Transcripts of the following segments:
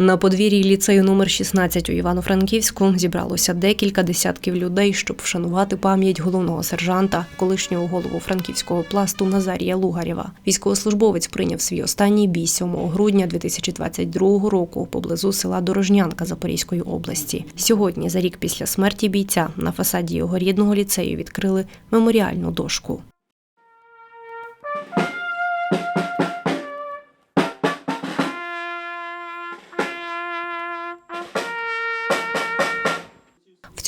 На подвір'ї ліцею номер 16 у Івано-Франківську зібралося декілька десятків людей, щоб вшанувати пам'ять головного сержанта, колишнього голову франківського пласту Назарія Лугарєва. Військовослужбовець прийняв свій останній бій 7 грудня 2022 року поблизу села Дорожнянка Запорізької області. Сьогодні, за рік після смерті бійця, на фасаді його рідного ліцею відкрили меморіальну дошку.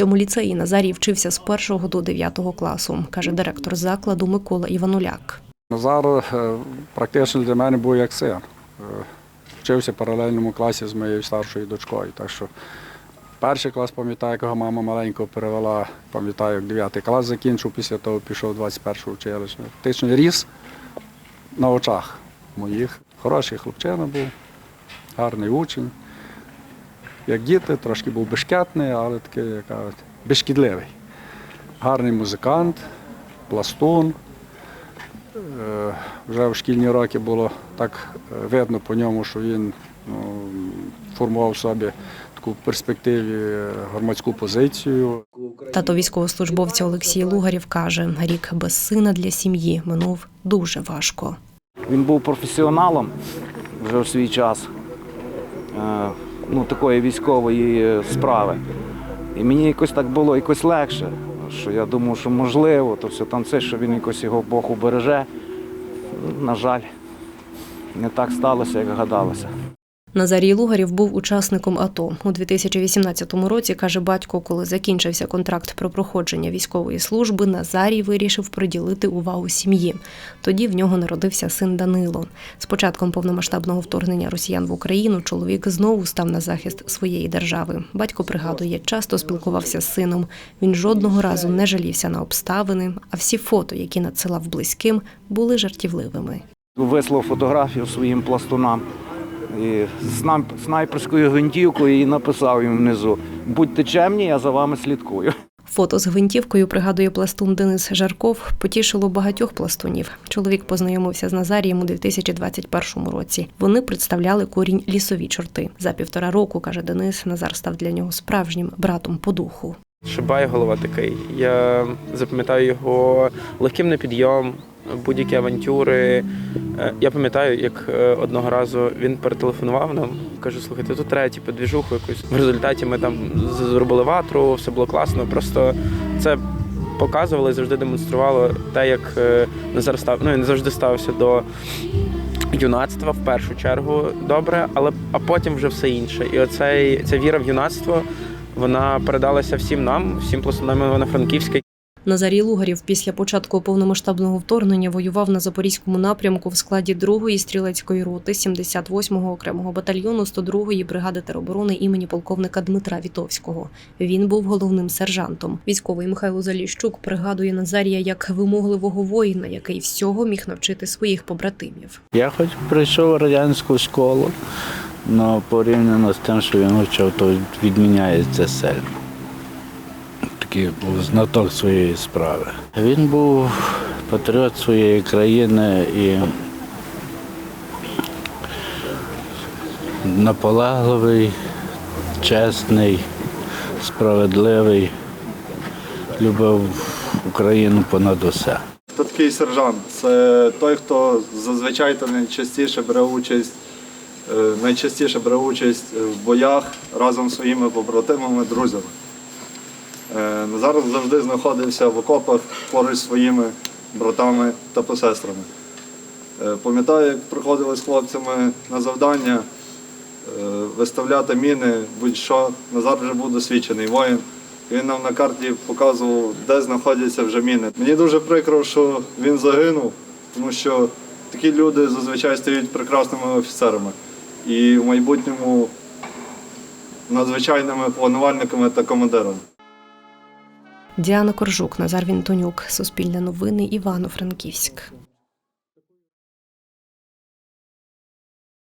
Цьому ліцеї Назарій вчився з 1 до 9 класу, каже директор закладу Микола Івануляк. Назар е, практично для мене був як син. Е, Вчився в паралельному класі з моєю старшою дочкою. Так що перший клас пам'ятаю, як його мама маленького перевела, пам'ятаю, як 9 клас закінчив, після того пішов 21 училище. Фактично ріс на очах моїх. Хороший хлопчина був, гарний учень. Як діти, трошки був бешкетний, але такий, як кажуть, безшкідливий. Гарний музикант, пластун. Е, Вже в шкільні роки було так е, видно по ньому, що він ну, формував в собі таку в перспективі е, громадську позицію. Тато військовослужбовця Олексій Лугарєв каже, рік без сина для сім'ї минув дуже важко. Він був професіоналом вже у свій час ну, такої військової е, справи. І мені якось так було якось легше, що я думав, що можливо, то все там це, що він якось його Бог убереже. На жаль, не так сталося, як гадалося. Назарій Лугарєв був учасником АТО. У 2018 році, каже батько, коли закінчився контракт про проходження військової служби, Назарій вирішив приділити увагу сім'ї. Тоді в нього народився син Данило. З початком повномасштабного вторгнення росіян в Україну чоловік знову став на захист своєї держави. Батько пригадує, часто спілкувався з сином. Він жодного разу не жалівся на обставини, а всі фото, які надсилав близьким, були жартівливими. Вислав фотографію своїм пластунам і снайперською гвинтівкою і написав їм внизу Будьте чемні, я за вами слідкую. Фото з гвинтівкою, пригадує пластун Денис Жарков, потішило багатьох пластунів. Чоловік познайомився з Назарієм у 2021 році. Вони представляли корінь лісові чорти. За півтора року, каже Денис, Назар став для нього справжнім братом по духу. Шибай голова такий. Я запам'ятаю його легким на підйом, будь-які авантюри. Е, Я пам'ятаю, як е, одного разу він перетелефонував нам, каже, слухайте, тут треба типу, двіжуху якусь. В результаті ми там зробили ватру, все було класно. Просто це показувало і завжди демонструвало те, як е, Назар став. Ну, він завжди ставився до юнацтва в першу чергу добре, але а потім вже все інше. І оцей ця віра в юнацтво вона передалася всім нам, всім пластунам Івано-Франківська. Назарій Лугарів після початку повномасштабного вторгнення воював на запорізькому напрямку в складі 2-ї стрілецької роти 78-го окремого батальйону 102-ї бригади тероборони імені полковника Дмитра Вітовського. Він був головним сержантом. Військовий Михайло Заліщук пригадує Назарія як вимогливого воїна, який всього міг навчити своїх побратимів. Я хоч прийшов в радянську школу, але порівняно з тим, що він вчив, то відміняється сильно. Такий був знаток своєї справи. Він був патріот своєї країни і наполегливий, чесний, справедливий, любив Україну понад усе. Хто такий сержант? Це той, хто зазвичай найчастіше бере участь, е, найчастіше бере участь в боях разом зі своїми побратимами, друзями. Е, Назар завжди знаходився в окопах поруч зі своїми братами та посестрами. Е, Пам'ятаю, як приходили з хлопцями на завдання е, виставляти міни, будь-що. Назар вже був досвідчений воїн. Він нам на карті показував, де знаходяться вже міни. Мені дуже прикро, що він загинув, тому що такі люди зазвичай стають прекрасними офіцерами і в майбутньому надзвичайними планувальниками та командирами. Діана Коржук, Назар Вінтонюк, Суспільне новини, Івано-Франківськ.